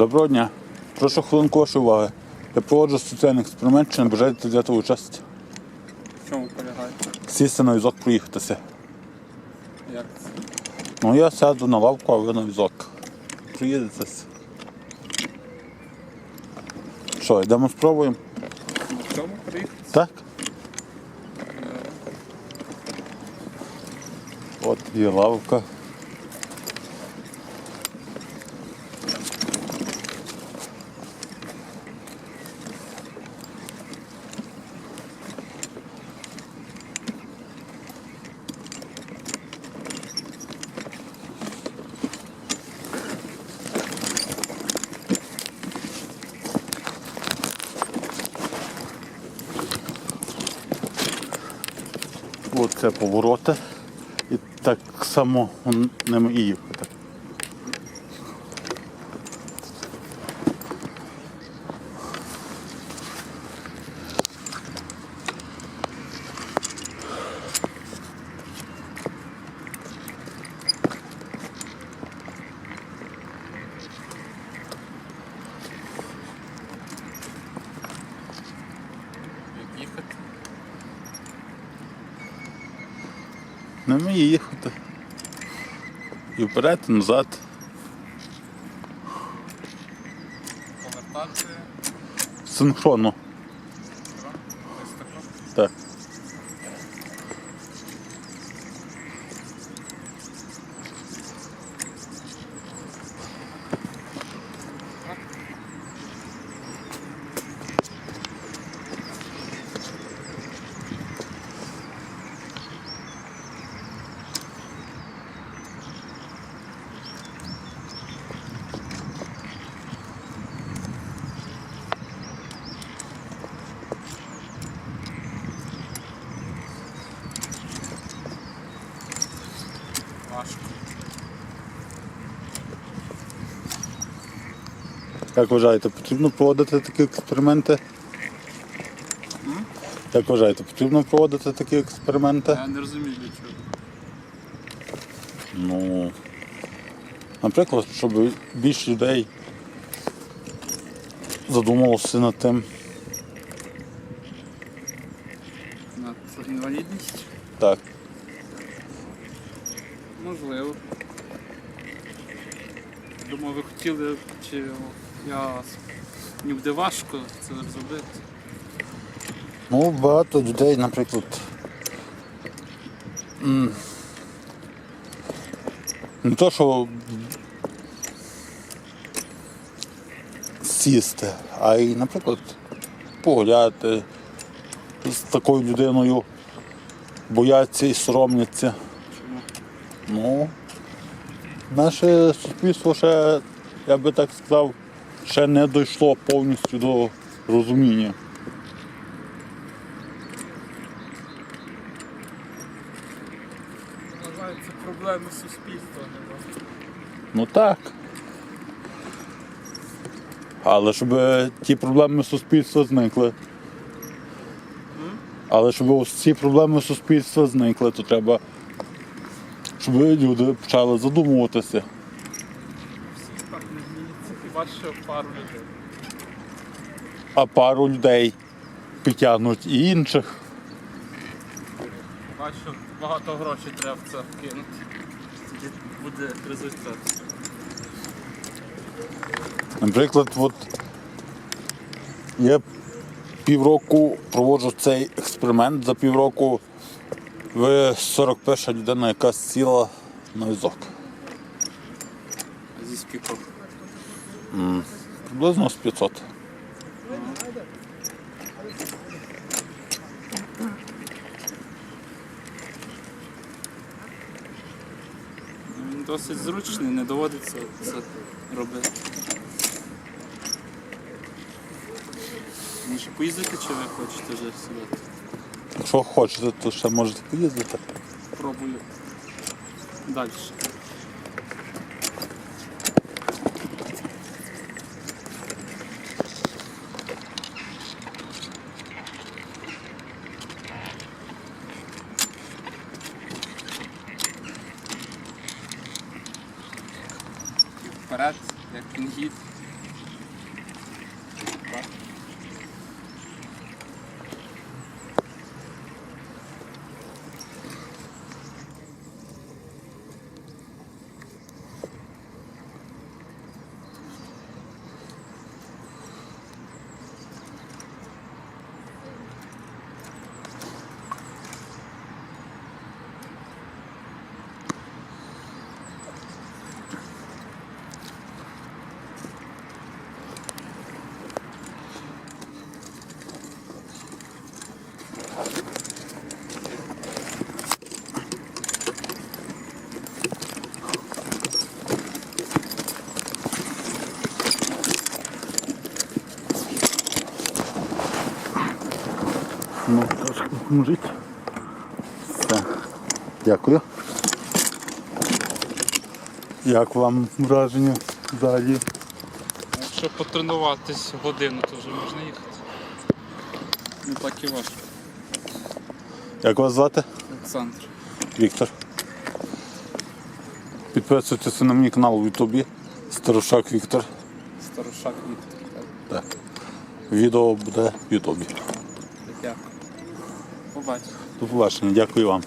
Доброго дня. Прошу хвилинку вашої уваги. Я проводжу соціальний експеримент, чи не бажаєте взяти участь? В чому полягає? Сісти на візок, проїхатися. Як це? Ну я сяду на лавку, а ви на візок. Приїдетесь. Що, йдемо спробуємо? На чому приїхати? Так? От є лавка. От це повороти. І так само ними і їхати. Ними вміє їхати. І вперед, і назад. Повертати? Синхронно. Як вважаєте, потрібно проводити такі експерименти? Як вважаєте, потрібно проводити такі експерименти? Я не розумію для чого. Ну, наприклад, щоб більше людей задумалося над тим. На інвалідність? Так. Можливо. Думаю, ви хотіли, чи я мені буде важко це зробити. Ну, багато людей, наприклад. Не то, що сісти, а й, наприклад, погуляти з такою людиною, бояться і соромляться. Чому? Ну, наше суспільство ще, я би так сказав, ще не дійшло повністю до розуміння. Це проблеми суспільства, не Ну так. Але щоб ті проблеми суспільства зникли. Але щоб ось ці проблеми суспільства зникли, то треба, щоб люди почали задумуватися. Що пару людей. А пару людей підтягнуть і інших. Що багато грошей треба в це кинути. Тоді буде результат. Наприклад, от я півроку проводжу цей експеримент. За півроку ви 41 людина, яка сіла на візок. Зі Приблизно з 500. Він досить зручний, не доводиться це робити. Може поїздити чи ви хочете вже сідати? Якщо хочете, то ще можете поїздити. Пробую далі. Вперед, як Ну, трошки мужить. Все. Дякую. Як вам враження взагалі? Якщо потренуватись годину, то вже можна їхати. Не так і важко. Як вас звати? Олександр. Віктор. Підписуйтеся на мій канал в Ютубі. Старушак Віктор. Старушак Віктор. Так. Відео буде в Ютубі. Дякую. Побачення. До побачення, дякую вам.